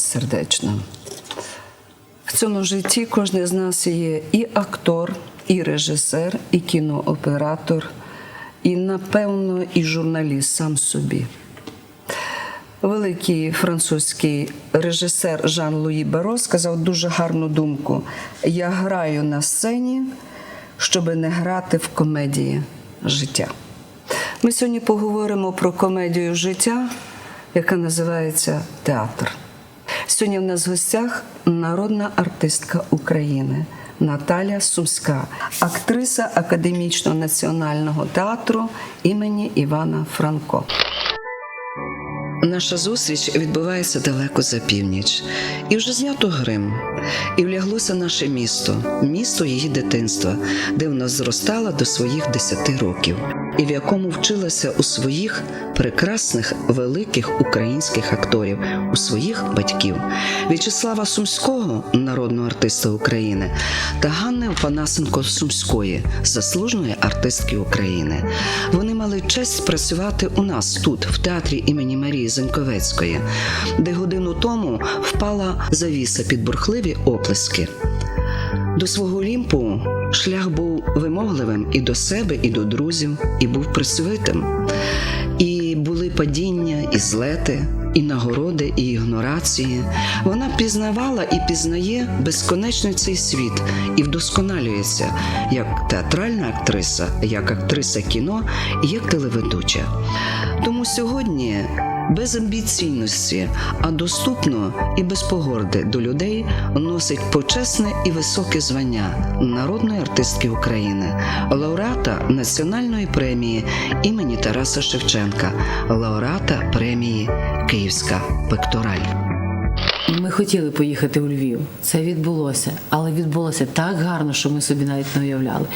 Сердечно. В цьому житті кожен з нас є і актор, і режисер, і кінооператор, і, напевно, і журналіст сам собі. Великий французький режисер Жан-Луї Баро сказав дуже гарну думку: Я граю на сцені, щоб не грати в комедії життя. Ми сьогодні поговоримо про комедію життя, яка називається театр. Сьогодні в нас в гостях народна артистка України Наталя Сумська, актриса Академічного національного театру імені Івана Франко. Наша зустріч відбувається далеко за північ, і вже знято грим, і вляглося наше місто, місто її дитинства, де вона зростала до своїх десяти років, і в якому вчилася у своїх прекрасних великих українських акторів, у своїх батьків В'ячеслава Сумського, народного артиста України, та Ганни Опанасенко Сумської, заслуженої артистки України. Вони мали честь працювати у нас тут, в театрі імені Марії Зеньковецької, де годину тому впала завіса під бурхливі оплески. До свого Олімпу шлях був вимогливим і до себе, і до друзів, і був працьовитим. І були падіння, і злети, і нагороди, і ігнорації. Вона пізнавала і пізнає безконечно цей світ і вдосконалюється як театральна актриса, як актриса кіно як телеведуча. Тому сьогодні без амбіційності, а доступно і без погорди до людей носить почесне і високе звання народної артистки України, лауреата національної премії імені Тараса Шевченка, лауреата премії Київська пектораль. Ми хотіли поїхати у Львів. Це відбулося, але відбулося так гарно, що ми собі навіть не уявляли.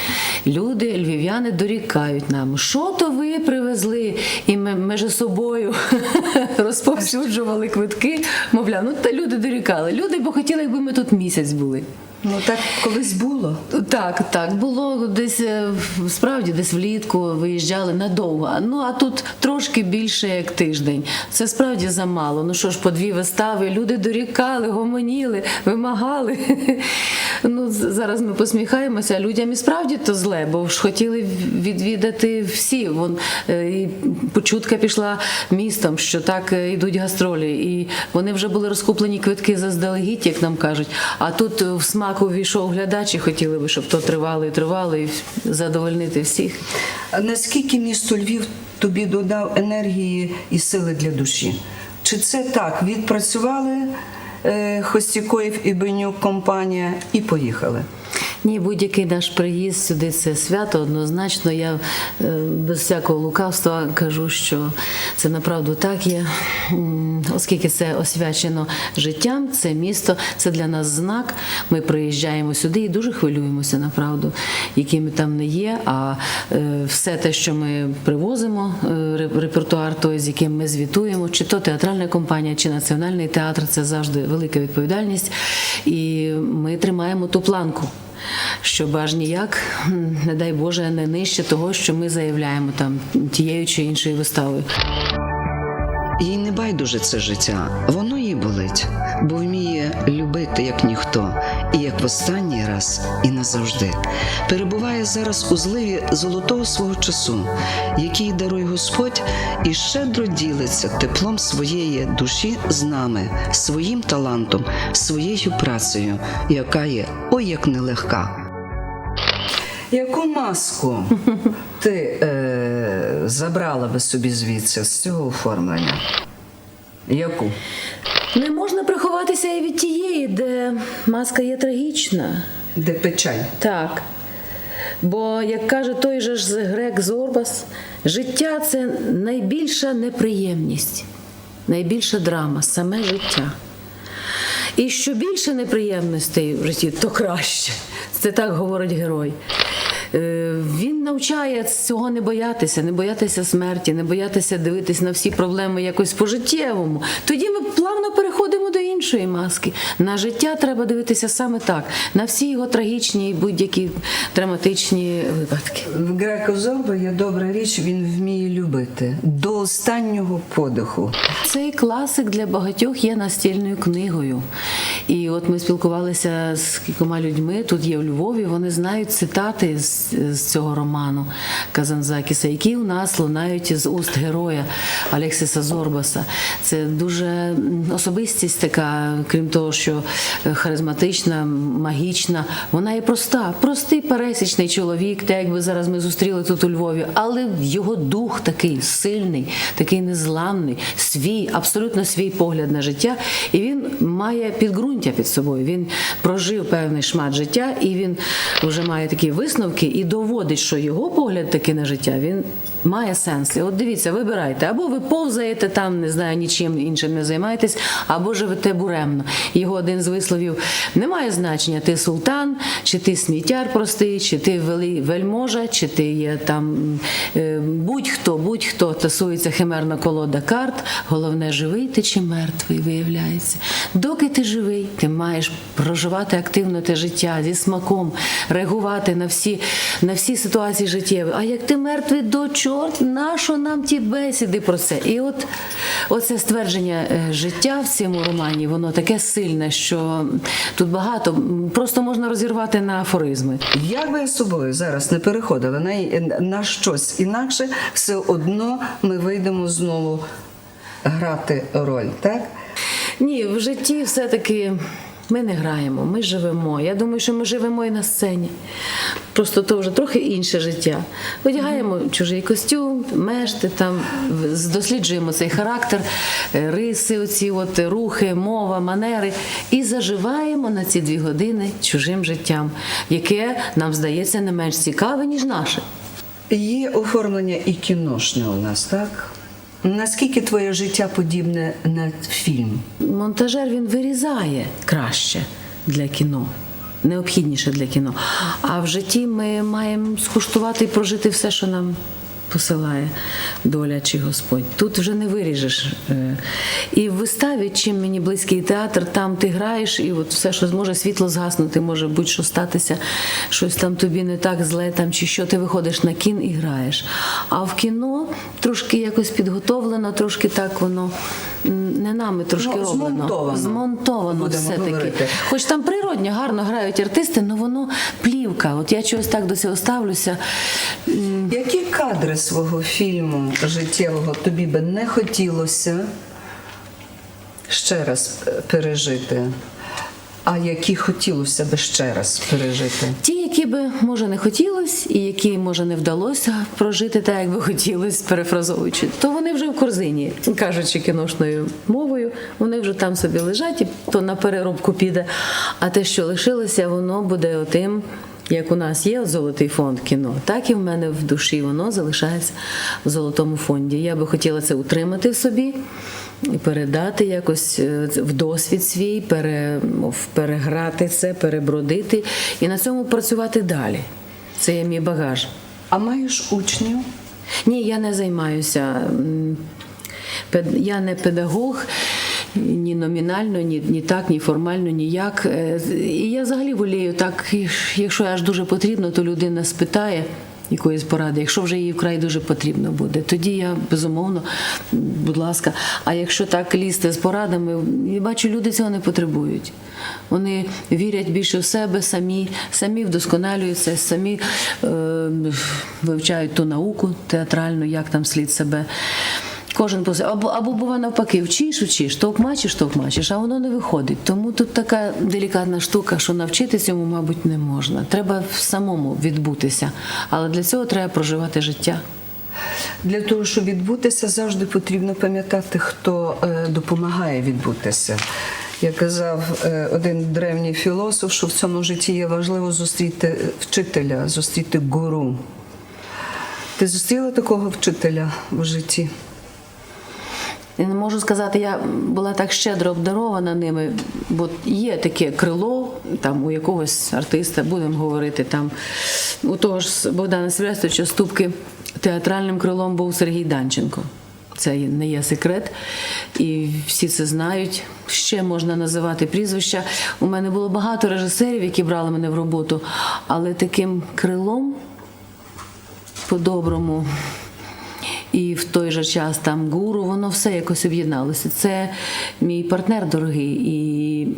Люди, львів'яни, дорікають нам, що то ви привезли, і ми між собою розповсюджували квитки. Мовляв, ну та люди дорікали. Люди, бо хотіли, якби ми тут місяць були. Ну так колись було. Так, так, було десь е, справді десь влітку виїжджали надовго. Ну а тут трошки більше як тиждень. Це справді замало. Ну що ж, по дві вистави люди дорікали, гомоніли, вимагали. Ну зараз ми посміхаємося. Людям і справді то зле, бо ж хотіли відвідати всі. Вон е, і почутка пішла містом, що так е, йдуть гастролі, і вони вже були розкуплені квитки заздалегідь, як нам кажуть. А тут в смак увійшов глядач і хотіли би, щоб то тривало і тривало, і задовольнити всіх. Наскільки місто Львів тобі додав енергії і сили для душі? Чи це так? Відпрацювали е, Хостікоїв і Бенюк компанія і поїхали? Ні, будь-який наш приїзд сюди це свято. Однозначно, я е, без всякого лукавства кажу, що це направду так є, оскільки це освячено життям, це місто, це для нас знак. Ми приїжджаємо сюди і дуже хвилюємося, направду, які ми там не є. А е, все те, що ми привозимо, е, репертуар, той, з яким ми звітуємо, чи то театральна компанія, чи національний театр, це завжди велика відповідальність. І ми тримаємо ту планку щоб аж ніяк, не дай Боже, не нижче того, що ми заявляємо там тією чи іншою виставою. Їй не байдуже це життя, воно їй болить, бо вміє любити як ніхто, і як в останній раз, і назавжди. Перебуває зараз у зливі золотого свого часу, який дарує Господь, і щедро ділиться теплом своєї душі з нами, своїм талантом, своєю працею, яка є ой як нелегка. Яку маску ти е, забрала би собі звідси з цього оформлення? Яку? Не можна приховатися і від тієї, де маска є трагічна. Де печаль? Так. Бо, як каже той же ж грек Зорбас, життя це найбільша неприємність, найбільша драма, саме життя. І що більше неприємностей в житті, то краще. Це так говорить герой. Е, Він навчає цього не боятися, не боятися смерті, не боятися дивитися на всі проблеми якось по-життєвому. Тоді ми плавно переходимо до іншої маски. На життя треба дивитися саме так, на всі його трагічні і будь-які драматичні випадки. В Греко Зорбо є добра річ, він вміє любити до останнього подиху. Цей класик для багатьох є настільною книгою. І от ми спілкувалися з кількома людьми тут є в Львові. Вони знають цитати з, з цього роману Казанзакіса, які у нас лунають з уст героя Алексіса Зорбаса. Це дуже особистість така, крім того, що е, харизматична, магічна. Вона є проста, простий пересічний чоловік, так якби зараз ми зустріли тут у Львові, але його дух такий сильний, такий незламний, свій, абсолютно свій погляд на життя. І він має підґрунтя під собою. Він прожив певний шмат життя, і він вже має такі висновки і доводить, що його погляд такий на життя він має сенс. І от дивіться, вибирайте, або ви повзаєте там, не знаю, нічим іншим не займаєтесь, або живете буремно. Його один з висловів немає значення, ти султан, чи ти сміттяр простий, чи ти вели- вельможа, чи ти є там е, будь-хто, будь-хто тасується химерна колода карт. Головне, живий ти чи мертвий, виявляється. Доки ти живий, ти маєш проживати активно те життя зі смаком, реагувати на всі, на всі ситуації життєві. А як ти мертвий до чорт, нащо нам ті бесіди про це? І от оце ствердження е, життя в цьому романі, воно таке сильне, що тут багато просто можна розірвати на афоризми. Як би я з собою зараз не переходила на, на щось інакше, все одно ми вийдемо знову грати роль, так? Ні, в житті все-таки ми не граємо, ми живемо. Я думаю, що ми живемо і на сцені. Просто то вже трохи інше життя. Одягаємо чужий костюм, мешти, там досліджуємо цей характер, е, риси, оці от рухи, мова, манери, і заживаємо на ці дві години чужим життям, яке нам здається не менш цікаве, ніж наше. Є оформлення і кіношне у нас, так? Наскільки твоє життя подібне на фільм? Монтажер він вирізає краще для кіно. Необхідніше для кіно. А в житті ми маємо скуштувати і прожити все, що нам посилає доля чи Господь. Тут вже не виріжеш. Е, І в виставі, чим мені близький театр, там ти граєш, і от все, що зможе світло згаснути, може будь-що статися, щось там тобі не так зле, там чи що, ти виходиш на кін і граєш. А в кіно трошки якось підготовлено, трошки так воно не нами трошки Ну, роблено. змонтовано. Змонтовано все-таки. Хоч там природньо гарно грають артисти, але воно плівка. От я чогось так до цього ставлюся. Які кадри свого фільму життєвого тобі би не хотілося ще раз е, пережити? А які хотілося би ще раз пережити? Ті, які би може не хотілося, і які може не вдалося прожити так, як би хотілося, перефразовуючи, то вони вже в корзині, кажучи кіношною мовою, вони вже там собі лежать, і то на переробку піде. А те, що лишилося, воно буде отим. Як у нас є золотий фонд кіно, так і в мене в душі воно залишається в золотому фонді. Я би хотіла це утримати в собі і передати якось е, в досвід свій, пере, переграти це, перебродити і на цьому працювати далі. Це є мій багаж. А маєш учнів? Ні, я не займаюся. Я не педагог. Ні номінально, ні, ні так, ні формально, ніяк. Е, І я взагалі волію так, якщо аж дуже потрібно, то людина спитає якоїсь поради. Якщо вже її вкрай дуже потрібно буде, тоді я безумовно, будь ласка. А якщо так лізти з порадами, я бачу, люди цього не потребують. Вони вірять більше в себе самі, самі вдосконалюються, самі е, вивчають ту науку театральну, як там слід себе. Кожен по або, або бува навпаки, вчиш, вчиш, товкмачиш, товкмачиш, а воно не виходить. Тому тут така делікатна штука, що навчити цьому, мабуть, не можна. Треба самому відбутися. Але для цього треба проживати життя. Для того, щоб відбутися, завжди потрібно пам'ятати, хто е, допомагає відбутися. Як казав е, один древній філософ, що в цьому житті є важливо зустріти вчителя, зустріти гуру. Ти зустріла такого вчителя в житті? Я не можу сказати, я була так щедро обдарована ними, бо є таке крило там у якогось артиста, будемо говорити там у того ж Богдана Сильвестровича Ступки театральним крилом був Сергій Данченко. Це не є секрет, і всі це знають. Ще можна називати прізвища. У мене було багато режисерів, які брали мене в роботу, але таким крилом по-доброму. І в той же час там гуру, воно все якось об'єдналося. Це мій партнер дорогий. І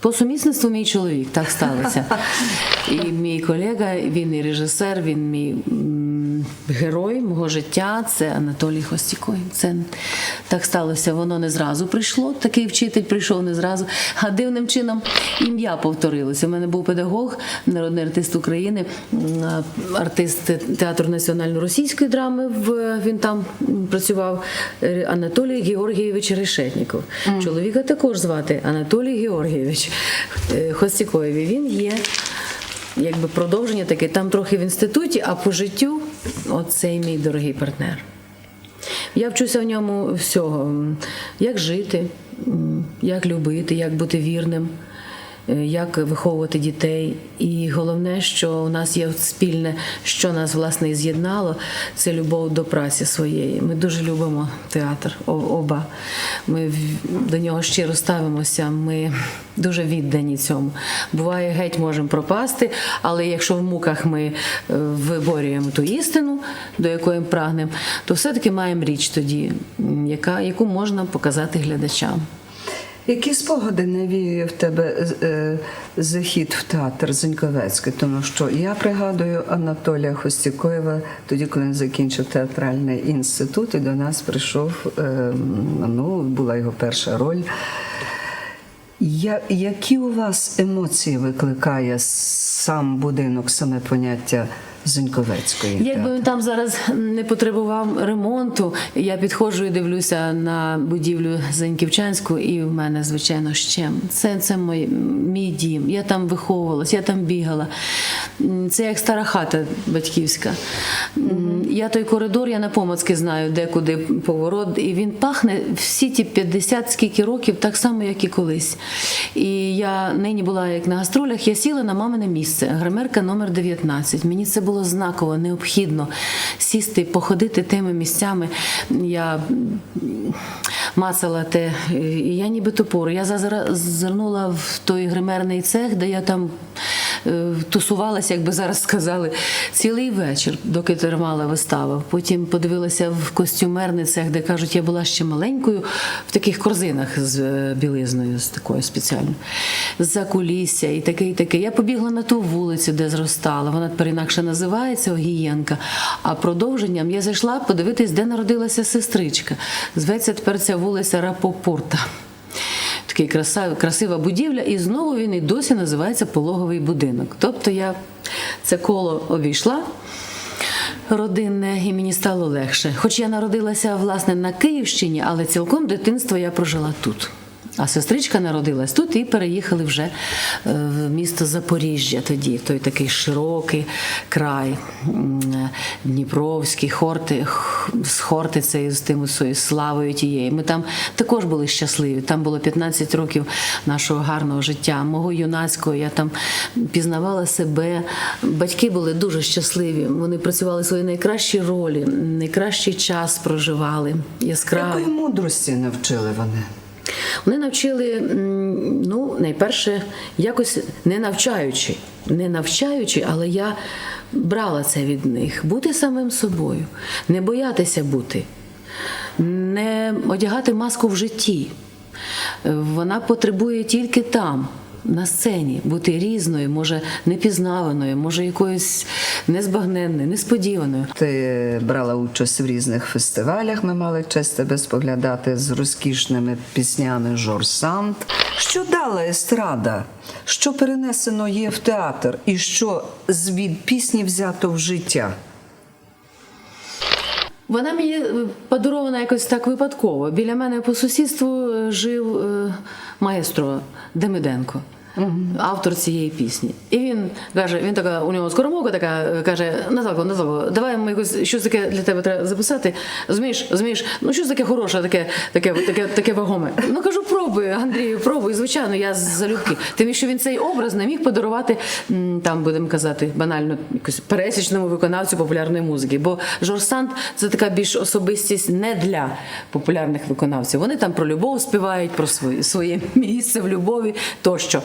по сумісництву мій чоловік, так сталося. І мій колега, він і режисер, він мій герой мого життя, це Анатолій Хостікой. Це так сталося. Воно не зразу прийшло. Такий вчитель прийшов не зразу. А дивним чином ім'я повторилося. У мене був педагог, народний артист України, артист театру національно-російської драми. В він там працював е, Анатолій Георгійович Решетніков. Чоловіка також звати Анатолій Георгійович е, Хостікоєві. Він є якби продовження таке. Там трохи в інституті, а по життю оцей мій дорогий партнер. Я вчуся в ньому всього: як жити, як любити, як бути вірним, як виховувати дітей. І головне, що у нас є спільне, що нас власне і з'єднало, це любов до праці своєї. Ми дуже любимо театр оба. Ми до нього щиро ставимося. Ми дуже віддані цьому. Буває, геть можемо пропасти, але якщо в муках ми е, виборюємо ту істину, до якої прагнемо, то все-таки маємо річ тоді, яка, яку можна показати глядачам. Які спогади навіює в тебе е, захід в театр Зеньковецький? Тому що я пригадую Анатолія Хостікоєва, тоді, коли він закінчив театральний інститут, і до нас прийшов, е, ну, була його перша роль. Я, які у вас емоції викликає сам будинок, саме поняття Зеньковецької? Якби він там зараз не потребував ремонту, я підходжу і дивлюся на будівлю Зеньківчанську, і в мене, звичайно, ще це, це мій, мій дім. Я там виховувалась, я там бігала. Це як стара хата батьківська. М, Я той коридор, я на помацки знаю, де куди поворот, і він пахне всі ті 50 скільки років, так само, як і колись. І я нині була як на гастролях, я сіла на мамине місце, гримерка номер 19. Мені це було знаково, необхідно сісти, походити тими місцями. Я мацала те, і я ніби топор. Я зазирнула в той гримерний цех, де я там тусувалася, як би зараз сказали, цілий вечір, доки тримала вистава. Потім подивилася в костюмерний цех, де кажуть, я була ще маленькою в таких корзинах з е, білизною, з такою спеціальною. За кулісся і таке, і таке. Я побігла на ту вулицю, де зростала. Вона тепер інакше називається Огієнка. А продовженням я зайшла подивитись, де народилася сестричка. Зветься тепер ця вулиця Рапопорта. Такий краса, красива будівля, і знову він і досі називається пологовий будинок. Тобто я це коло обійшла родинне, і мені стало легше. Хоч я народилася власне на Київщині, але цілком дитинство я прожила тут. А сестричка народилась тут і переїхали вже е, в місто Запоріжжя тоді, той такий широкий край е, Дніпровський, Хорти, з Хортицею, з тим своєю славою тією. Ми там також були щасливі. Там було 15 років нашого гарного життя, мого юнацького. Я там пізнавала себе. Батьки були дуже щасливі. Вони працювали свої найкращі ролі, найкращий час проживали. Яскравий. Якої мудрості навчили вони? Вони навчили, ну, найперше, якось не навчаючи, не навчаючи, але я брала це від них. Бути самим собою, не боятися бути, не одягати маску в житті. Вона потребує тільки там. На сцені бути різною, може непізнаваною, може якоюсь незбагненною, несподіваною. Ти брала участь в різних фестивалях. Ми мали честь тебе споглядати з розкішними піснями Жор Санд. Що дала естрада? Що перенесено є в театр, і що з від пісні взято в життя? Вона мені е, подарована якось так випадково. Біля мене по сусідству е, жив е, маестро Демиденко. Автор цієї пісні. І він каже: він така, у нього скоромовка така каже: Наталко, Наталко, давай ми якось щось таке для тебе треба записати. Зумієш, зумієш, ну щось таке хороше, таке, таке, таке, таке вагоме. Ну кажу, пробуй, Андрію, пробуй. Звичайно, я залюбки. Тим, що він цей образ не міг подарувати там, будемо казати, банально якось пересічному виконавцю популярної музики. Бо Жорж Санд це така більш особистість не для популярних виконавців. Вони там про любов співають, про своє, своє місце в любові тощо.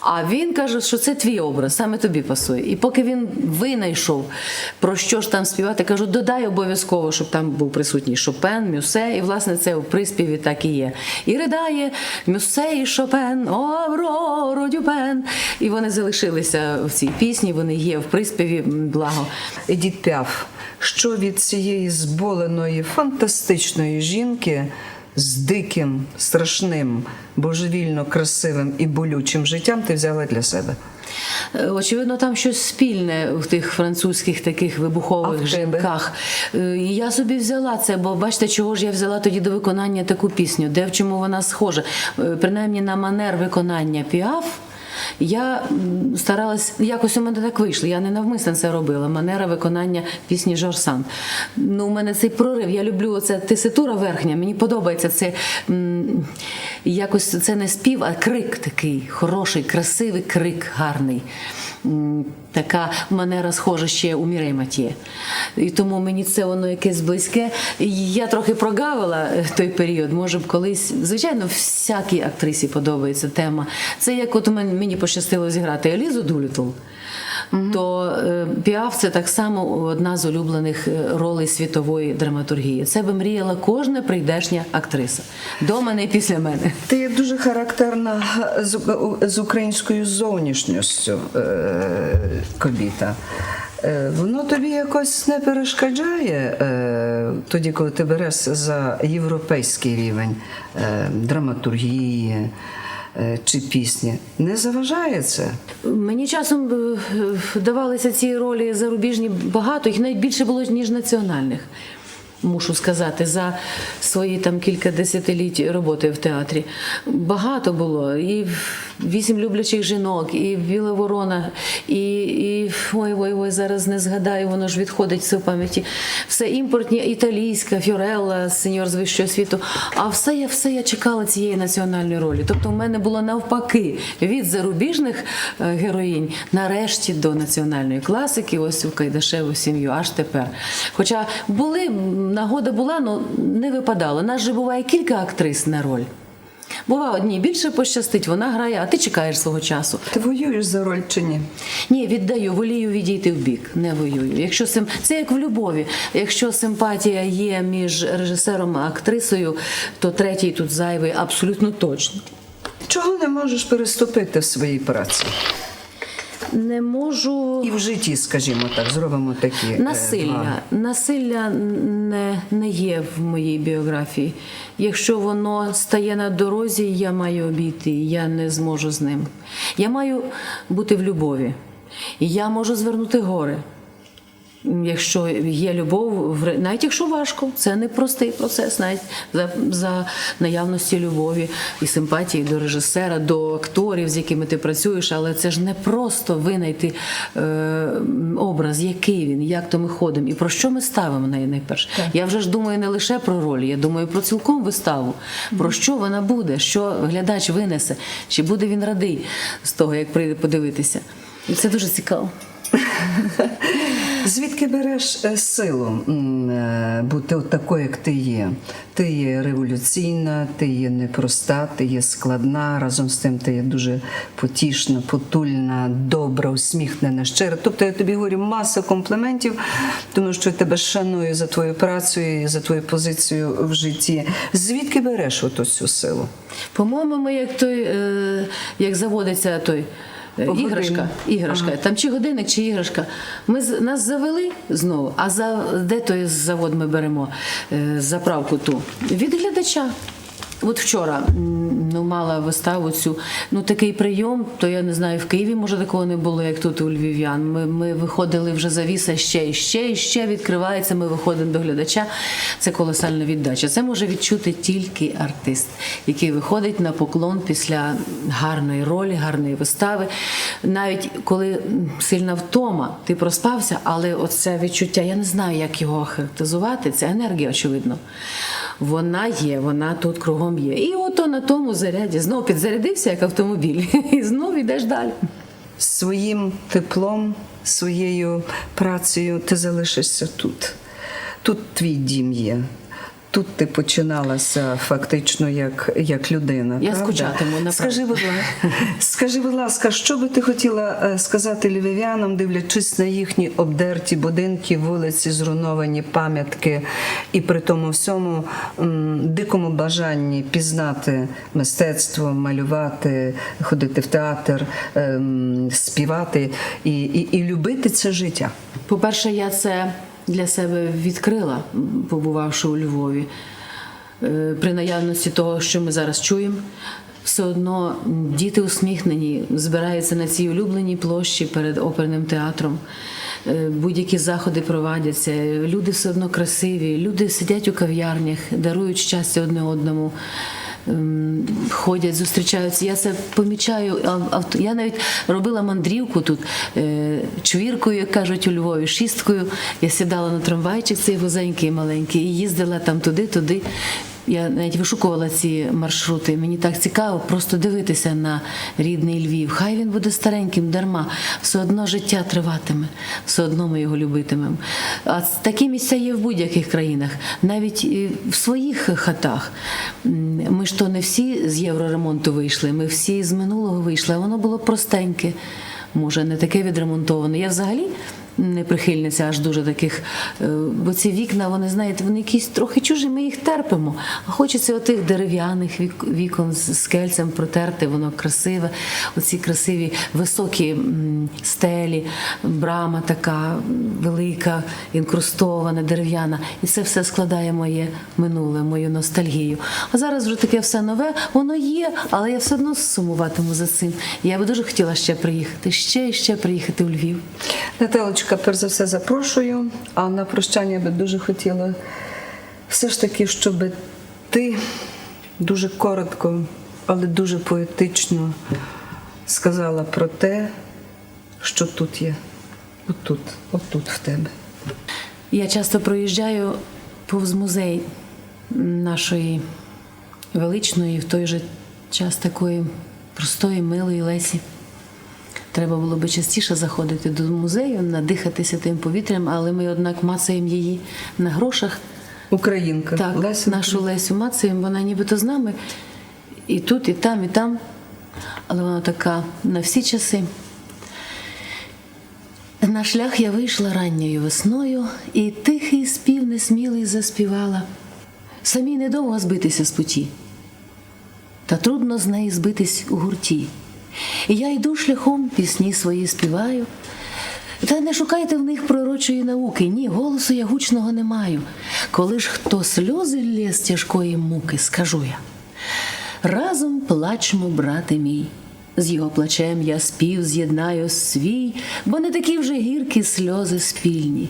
А він каже, що це твій образ, саме тобі пасує. І поки він винайшов, про що ж там співати, кажу, додай обов'язково, щоб там був присутній Шопен, Мюсе, і власне це в приспіві так і є. І ридає Мюсе і Шопен, о, Авроро, Дюпен. І вони залишилися в цій пісні, вони є в приспіві, благо. Едіт Піаф, що від цієї зболеної, фантастичної жінки з диким, страшним, божевільно красивим і болючим життям ти взяла для себе? Е, Очевидно, там щось спільне в тих французьких таких вибухових жінках. Е, І я собі взяла це, бо бачите, чого ж я взяла тоді до виконання таку пісню, де в чому вона схожа. Е, Принаймні на манер виконання піаф. Я старалась, якось у мене так вийшло. Я не навмисно це робила. Манера виконання пісні Жорсан. Ну, у мене цей прорив. Я люблю оце теситура верхня. Мені подобається це якось це не спів, а крик такий хороший, красивий крик, гарний. Така манера схожа ще у Мірей. І тому мені це воно якесь близьке. Я трохи прогавила е, той період. Може б колись, звичайно, всякій актрисі подобається тема. Це як от мен- мені пощастило зіграти Елізу Дулітл. То е, Піаф це так само одна з улюблених е, ролей світової драматургії. Це би мріяла кожна прийдешня актриса. До мене і після мене. Ти є дуже характерна з, українською зовнішністю е, кобіта. Воно тобі якось не перешкоджає тоді, коли ти береш за європейський рівень драматургії чи пісні. Не заважає це? Мені часом е, е, давалися ці ролі зарубіжні багато, їх навіть більше було ніж національних. Мушу сказати, за свої там кілька десятиліть роботи в театрі. Багато було. І вісім люблячих жінок, і Біла Ворона, і, і ой, ой, зараз не згадаю, воно ж відходить все в пам'яті. Все імпортні, італійська, Фіорелла, сеньор з вищого світу. А все я все я чекала цієї національної ролі. Тобто, в мене було навпаки від зарубіжних е, героїнь нарешті до національної класики, ось у Кайдашеву сім'ю, аж тепер. Хоча були, нагода була, але не випадало. Нас же буває кілька актрис на роль. Бува, одній більше пощастить, вона грає, а ти чекаєш свого часу. Ти воюєш за роль чи ні? Ні, віддаю, волію відійти в бік, не воюю. Якщо сим... Це як в любові. Якщо симпатія є між режисером і актрисою, то третій тут зайвий абсолютно точно. Чого не можеш переступити в своїй праці? Не можу. І в житті, скажімо так, зробимо такі е, два. Насилля. Насилля не, не є в моїй біографії. Якщо воно стає на дорозі, я маю обійти, я не зможу з ним. Я маю бути в любові. І я можу звернути гори. Якщо є любов, навіть якщо важко, це не простий процес, навіть за, за наявності любові і симпатії до режисера, до акторів, з якими ти працюєш, але це ж не просто винайти е, образ, який він, як то ми ходимо, і про що ми ставимо най- найперше. Я вже ж думаю не лише про ролі, я думаю про цілком виставу, про що вона буде, що глядач винесе, чи буде він радий з того, як прийде подивитися. І це дуже цікаво. Звідки береш е, силу е, бути от такою, як ти є? Ти є революційна, ти є непроста, ти є складна. Разом з тим ти є дуже потішна, потульна, добра, усміхнена, щира. Тобто я тобі говорю маса компліментів, тому що я тебе шаную за твою працю і за твою позицію в житті. Звідки береш оту цю силу? По-моєму, ми як той, е, як заводиться той. Е. Іграшка, іграшка, там чи годинник, чи іграшка. Ми з- нас завели знову. А за де той завод ми беремо е, заправку ту? Від глядача. От вчора ну, мала виставу цю. Ну, такий прийом, то я не знаю, в Києві може такого не було, як тут у львів'ян. Ми, ми виходили вже завіса ще і ще, і ще відкривається. Ми виходимо до глядача. Це колосальна віддача. Це може відчути тільки артист, який виходить на поклон після гарної ролі, гарної вистави. Навіть коли сильна втома, ти проспався, але оце відчуття, я не знаю, як його характеризувати. Це енергія, очевидно. Вона є, вона тут кругом є. І ото на тому заряді знову підзарядився, як автомобіль, і знову йдеш далі. своїм теплом, своєю працею ти залишишся тут. Тут твій дім є. Тут ти починалася фактично як, як людина. Я правда? скучатиму, направду. Скажи, будь ласка, скажи, будь ласка, що би ти хотіла е, сказати львів'янам, дивлячись на їхні обдерті будинки, вулиці, зруйновані пам'ятки, і при тому всьому м, дикому бажанні пізнати мистецтво, малювати, ходити в театр, ем, співати і, і, і любити це життя. По-перше, я це для себе відкрила, побувавши у Львові. Е, При наявності того, що ми зараз чуємо, все одно діти усміхнені, збираються на цій улюбленій площі перед оперним театром. Е, Будь-які заходи проводяться, люди все одно красиві, люди сидять у кав'ярнях, дарують щастя одне одному. Ем, Ходять, зустрічаються. Я це помічаю. Я навіть робила мандрівку тут е, чвіркою, як кажуть у Львові, шісткою. Я сідала на трамвайчик, цей вузенький маленький, і їздила там туди, туди. Я навіть вишукувала ці маршрути. Мені так цікаво просто дивитися на рідний Львів. Хай він буде стареньким дарма. Все одно життя триватиме, все одно ми його любитимемо. А такі місця є в будь-яких країнах, навіть і в своїх хатах. Ми ж то не всі з євроремонту вийшли, ми всі з минулого вийшли, а воно було простеньке, може, не таке відремонтоване. Я взагалі не прихильниця аж дуже таких, е, бо ці вікна, вони знаєте, вони якісь трохи чужі, ми їх терпимо. А хочеться отих дерев'яних вікон з скельцем протерти, воно красиве. Оці красиві високі стелі, брама така велика, інкрустована, дерев'яна. І це все складає моє минуле, мою ностальгію. А зараз вже таке все нове, воно є, але я все одно сумуватиму за цим. Я би дуже хотіла ще приїхати, ще і ще приїхати в Львів. Наталочка, перш за все запрошую, а на прощання би дуже хотіла все ж таки, щоб ти дуже коротко, але дуже поетично сказала про те, що тут є. Отут, отут в тебе. Я часто проїжджаю повз музей нашої величної, в той же час такої простої, милої Лесі. Треба було би частіше заходити до музею, надихатися тим повітрям, але ми, однак, мацаємо її на грошах. Українка. Так, Леся нашу Лесю мацаємо, вона нібито з нами і тут, і там, і там. Але вона така на всі часи. На шлях я вийшла ранньою весною, і тихий спів несмілий заспівала. Самій недовго збитися з путі, та трудно з неї збитись у гурті. Я йду шляхом, пісні свої співаю. Та не шукайте в них пророчої науки, ні, голосу я гучного не маю. Коли ж хто сльози лє з тяжкої муки, скажу я. Разом плачмо, брате мій. З його плачем я спів з'єднаю свій, бо не такі вже гіркі сльози спільні.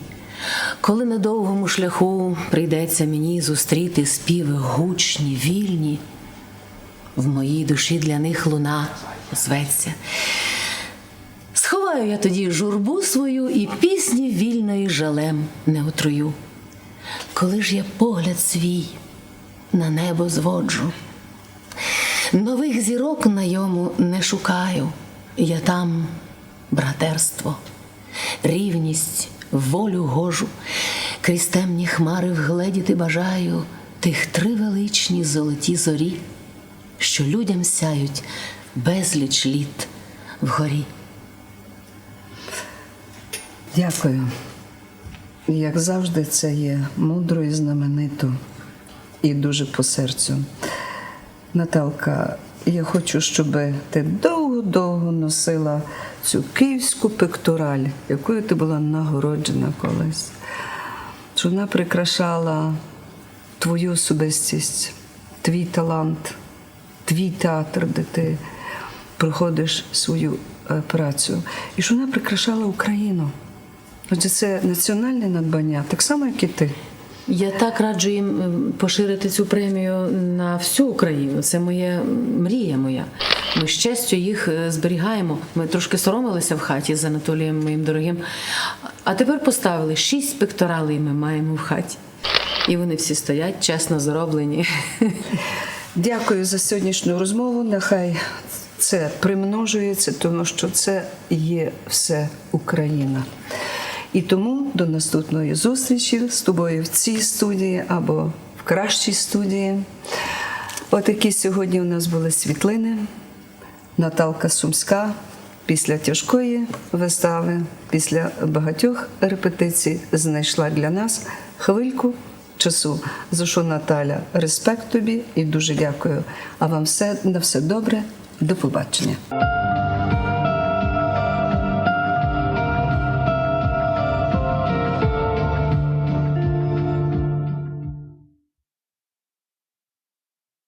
Коли на довгому шляху прийдеться мені зустріти співи гучні, вільні, в моїй душі для них луна зветься. Сховаю я тоді журбу свою і пісні вільної жалем не отрую. Коли ж я погляд свій на небо зводжу, нових зірок на йому не шукаю, я там братерство, рівність, волю гожу, крізь темні хмари вгледіти бажаю тих три величні золоті зорі, що людям сяють безліч літ вгорі. Дякую. Як завжди, це є мудро і знаменито і дуже по серцю. Наталка, я хочу, щоб ти довго-довго носила цю київську пектораль, якою ти була нагороджена колись. Щоб вона прикрашала твою особистість, твій талант, твій театр, де ти проходиш свою е, працю, і що вона прикрашала Україну. Отже, це національне надбання, так само, як і ти. Я так раджу їм ем, поширити цю премію на всю Україну. Це моя мрія моя. Ми з честю їх е, зберігаємо. Ми трошки соромилися в хаті з Анатолієм моїм дорогим. А тепер поставили шість пекторалей ми маємо в хаті. І вони всі стоять, чесно зароблені. Дякую за сьогоднішню розмову. Нехай це примножується, тому що це є все Україна. І тому до наступної зустрічі з тобою в цій студії або в кращій студії. Отакі сьогодні у нас були світлини. Наталка Сумська після тяжкої вистави, після багатьох репетицій знайшла для нас хвильку часу. За що Наталя, респект тобі і дуже дякую. А вам все на все добре. До побачення.